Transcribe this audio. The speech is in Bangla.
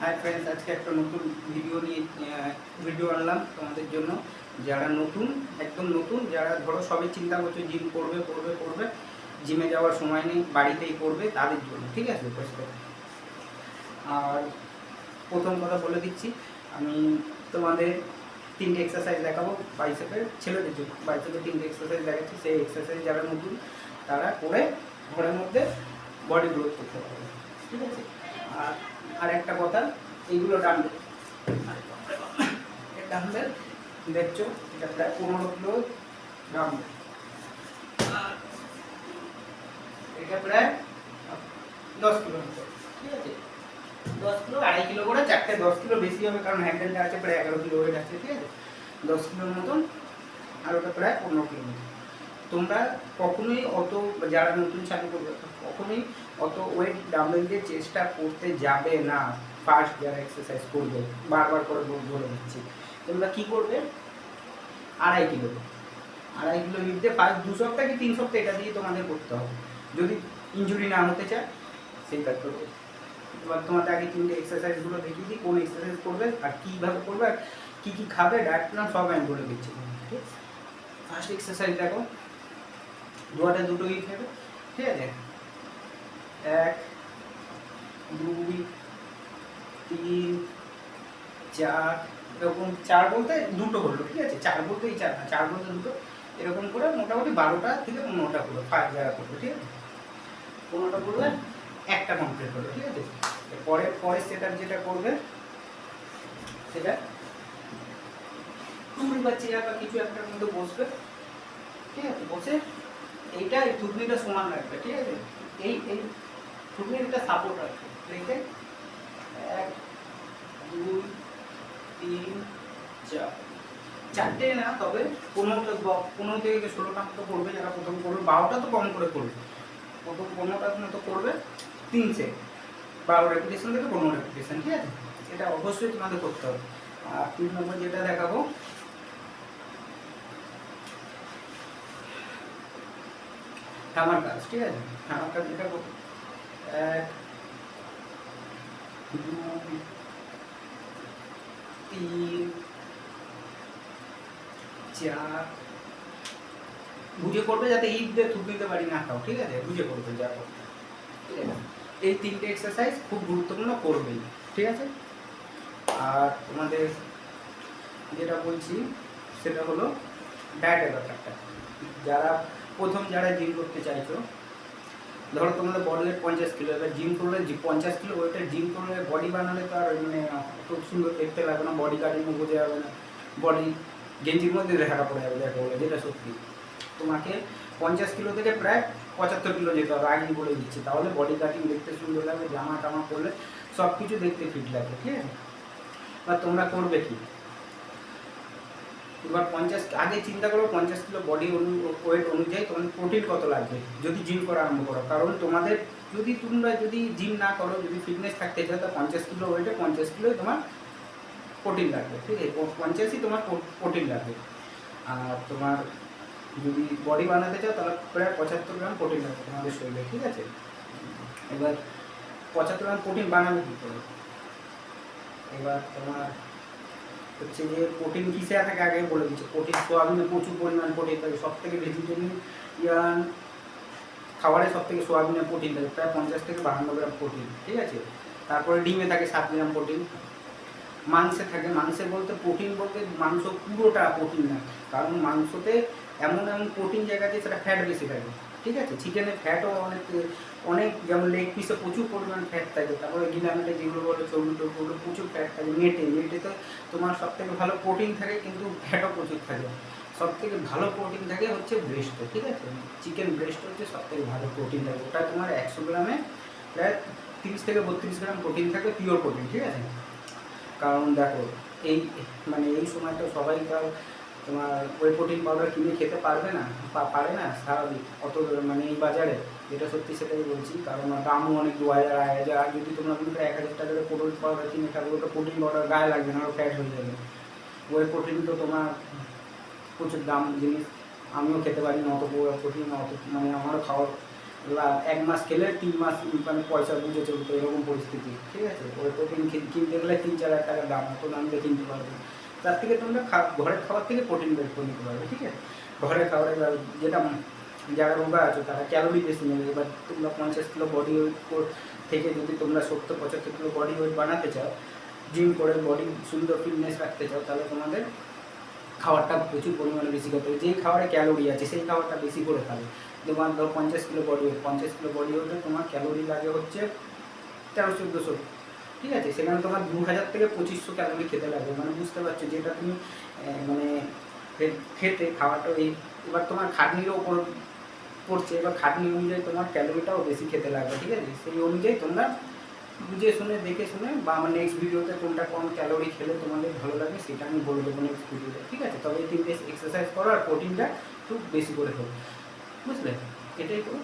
হাই ফ্রেন্ডস আজকে একটা নতুন ভিডিও নিয়ে ভিডিও আনলাম তোমাদের জন্য। যারা নতুন, একদম নতুন, যারা ধরো সবই চিন্তা করছ জিম করবে করবে করবে জিমে যাওয়ার সময় নেই, বাড়িতেই করবে, তাদের জন্য, ঠিক আছে? আর প্রথম কথা বলে দিচ্ছি, আমি তোমাদের তিনটে এক্সারসাইজ দেখাবো বাইসেপের ছেলেদের জন্য। বাইসেপের তিনটে এক্সারসাইজ দেখাচ্ছি, সেই এক্সারসাইজ যারা নতুন, তারা করে ঘরের মধ্যে বডি গ্রোথ করতে পারবে, ঠিক আছে? আর আর একটা কথা, এইগুলো ডাম্বেল ডাম্বেল দেখছ এটা প্রায় পনেরো কিলো ডাম্বেল এটা প্রায় দশ কিলো ঠিক আছে? দশ কিলো, আড়াই কিলো করে চারটে, দশ কিলো বেশি হবে, কারণ হ্যান্ডেলটা আছে, প্রায় এগারো কিলো ওয়েট আছে, ঠিক আছে? দশ কিলোর মতন, আর ওটা প্রায় পনেরো কিলো মতন তোমরা কখনোই অত, যারা নতুন চালু করবে, কখনোই অত ওয়েট ডাম্বেল দিয়ে চেষ্টা করতে যাবে না। ফার্স্ট যারা এক্সারসাইজ করবে, বারবার করে বল- দিচ্ছি তোমরা কী করবে? আড়াই কিলো। আড়াই কিলো লিখতে ফার্স্ট দু সপ্তাহ কি তিন সপ্তাহ এটা দিয়ে তোমাদের করতে হবে। যদি ইনজুরি না হতে চায় সেইটা করবে। এবার তোমাদের আগে তিনটে এক্সারসাইজগুলো দেখিয়ে দিই, কোন এক্সারসাইজ করবে আর কীভাবে করবে আর কী কী খাবে ডায়েট প্ল্যান সব আমি বলে দিচ্ছি ফার্স্ট এক্সারসাইজ দেখো দুয়াটা দুটো ইট নেবে ঠিক আছে? এক, দুই, তিন, চার, এরকম চার বলতে দুটো হলো, ঠিক আছে? চার বলতে এই চার না চার বলতে দুটো, এরকম করে মোটামুটি বারোটা থেকে পনেরোটা হলো ফাইভ জায়গা করল ঠিক আছে? পনেরোটা করবে একটা কমপ্লিট হলো, ঠিক আছে? পরে পরে সেটা যেটা করবে, সেটা টুল বা চেয়ার বা কিছু একটার মধ্যে বসবে, ঠিক আছে? বসে এইটা এই থুতনিটা সমান রাখবে, ঠিক আছে? এই এই থুতনির একটা সাপোর্ট রাখবে রেখে এক, দুই, তিন, চার। চারটে না, তবে পনেরোটা পনেরো থেকে ষোলোটা তো করবে যারা প্রথম করবে, বারোটা তো কম করে করবে। প্রথম পনেরোটার মতো করবে, তিন সেট বারো রেপুটেশন থেকে পনেরো রেপুটেশন ঠিক আছে? এটা অবশ্যই তোমাদের করতে হবে। আর তিন নম্বর যেটা দেখাবো থামার কাজ, ঠিক আছে? থামার কাজ যেটা করব এক তিন, চার। বুঝে করবে যাতে ঈদ দিয়ে থুতনিতে পারি, না খাও, ঠিক আছে? বুঝে করবে যা করবে ঠিক আছে? এই তিনটে এক্সারসাইজ খুব গুরুত্বপূর্ণ করবেই, ঠিক আছে? আর তোমাদের যেটা বলছি, সেটা হলো ডায়েটের ব্যাপারটা। যারা প্রথম যারা জিম করতে চাইছো, ধরো তোমাদের বডি ওয়েট পঞ্চাশ কিলো, এবার জিম করলে পঞ্চাশ কিলো ওয়েটের জিম করলে বডি বানালে তো আর মানে খুব সুন্দর দেখতে লাগবে না বডি কাটিংও বোঝা যাবে না বডি গেঞ্জির মধ্যে দেখাটা পড়ে যাবে, দেখো বলে, যেটা সত্যি। তোমাকে পঞ্চাশ কিলো থেকে প্রায় পঁচাত্তর কিলো যেতে হবে, আগেই বলে দিচ্ছে, তাহলে বডি কাটিং দেখতে সুন্দর লাগবে, জামা টামা পরলে সব কিছু দেখতে ফিট লাগবে, ঠিক আছে? তোমরা করবে কি? এবার পঞ্চাশ, আগে চিন্তা করো পঞ্চাশ কিলো বডি অনু ওয়েট অনুযায়ী তোমাদের প্রোটিন কত লাগবে, যদি জিম করা আরম্ভ করো। কারণ তোমাদের যদি তোমরা যদি জিম না করো, যদি ফিটনেস থাকতে চাও, তা পঞ্চাশ কিলো ওয়েটে পঞ্চাশ কিলোই তোমার প্রোটিন লাগবে, ঠিক আছে? পঞ্চাশই তোমার প্রোটিন লাগবে। আর তোমার যদি বডি বানাতে চাও, তাহলে প্রায় পঁচাত্তর গ্রাম প্রোটিন লাগবে তোমাদের শরীরে, ঠিক আছে? এবার পঁচাত্তর গ্রাম প্রোটিন বানাবে কী করে? এবার তোমার হচ্ছে যে প্রোটিন কিসে থাকে আগে বলে দিচ্ছে। প্রোটিন সোয়াবিনে প্রচুর পরিমাণ প্রোটিন থাকে। সব থেকে ভেজিটেরিয়ান খাবারে সব থেকে সোয়াবিনে প্রোটিন থাকে, প্রায় পঞ্চাশ থেকে বাহান্ন গ্রাম প্রোটিন ঠিক আছে? তারপরে ডিমে থাকে সাত গ্রাম প্রোটিন মাংসে থাকে, মাংসে বলতে প্রোটিন বলতে মাংস পুরোটা প্রোটিন না। কারণ মাংসতে এমন এমন প্রোটিন জায়গা আছে, সেটা ফ্যাট বেশি থাকে। ঠিক আছে চিকেনে ফ্যাটও অনেক অনেক যেমন লেগ পিসে প্রচুর পরিমাণ ফ্যাট থাকে। তারপরে গিলামেটে যেগুলো বলে চর্বি টর্বিগুলো প্রচুর ফ্যাট থাকে, মেটে নেটেতে তোমার সব থেকে ভালো প্রোটিন থাকে, কিন্তু ফ্যাটও প্রচুর থাকে। সব থেকে ভালো প্রোটিন থাকে হচ্ছে ব্রেস্টে ঠিক আছে? চিকেন ব্রেস্ট হচ্ছে সব থেকে ভালো প্রোটিন থাকে। ওটা তোমার একশো গ্রামে প্রায় তিরিশ থেকে বত্রিশ গ্রাম প্রোটিন থাকে পিওর প্রোটিন ঠিক আছে? কারণ দেখো, এই মানে এই সময়টা সবাই তাও তোমার ওই প্রোটিন পাউডার কিনে খেতে পারবে না পারে না স্বাভাবিক। অত মানে এই বাজারে যেটা সত্যি সেটাই বলছি, কারণ দামও অনেক দু হাজার আড়াই হাজার আর যদি তোমরা কিন্তু এক হাজার টাকা করে প্রোটিন পাউডার কিনে খাবে, ওটা প্রোটিন পাউডার গায়ে লাগবে না, ওটা ফ্যাট হয়ে যাবে। ওই প্রোটিন তো তোমার প্রচুর দাম জিনিস। আমিও খেতে পারি না অত প্রোটিন অত মানে আমারও খাওয়ার এক মাস খেলে তিন মাস মানে পয়সা বুঝে চলতো এরকম পরিস্থিতি, ঠিক আছে? ওই প্রোটিন কিনতে গেলে তিন চার হাজার টাকার দাম, অত দাম দিয়ে কিনতে পারবে। তার থেকে তোমরা ঘরের খাবার থেকে প্রোটিন বের করে নিতে পারবে, ঠিক আছে? ঘরের খাবার যেটা যারা রোগা আছো, তারা ক্যালোরি বেশি নেবে। এবার তোমরা পঞ্চাশ কিলো বডি ওয়েট থেকে যদি তোমরা সত্তর, পঁচাত্তর কিলো বডি ওয়েট বানাতে চাও জিম করে বডি সুন্দর ফিটনেস রাখতে চাও, তাহলে তোমাদের খাবারটা প্রচুর পরিমাণে বেশি করতে হবে। যেই খাবারে ক্যালোরি আছে, সেই খাবারটা বেশি করে খাবে। তোমার ধর পঞ্চাশ কিলো বডি ওয়েট পঞ্চাশ কিলো বডি ওয়েটে তোমার ক্যালোরি লাগে হচ্ছে তেরো, চোদ্দোশো ঠিক আছে, সেখানে তোমার দু হাজার থেকে পঁচিশশো ক্যালোরি খেতে লাগবে। মানে বুঝতে পারছ, যেটা তুমি মানে খেতে, খাওয়াটা এই, এবার তোমার খাটনির ওপর পড়ছে, এবার খাটনি অনুযায়ী তোমার ক্যালোরিটাও বেশি খেতে লাগবে, ঠিক আছে? সেই অনুযায়ী তোমরা বুঝে শুনে, দেখে শুনে বা আমার নেক্সট ভিডিওতে কোনটা কম ক্যালোরি খেলে তোমাদের ভালো লাগে, সেটা আমি বলে দেবো নেক্সট ভিডিওতে ঠিক আছে? তবে এই তিনটে এক্সারসাইজ করো আর প্রোটিনটা একটু বেশি করে খাব বুঝলে? এটাই করো।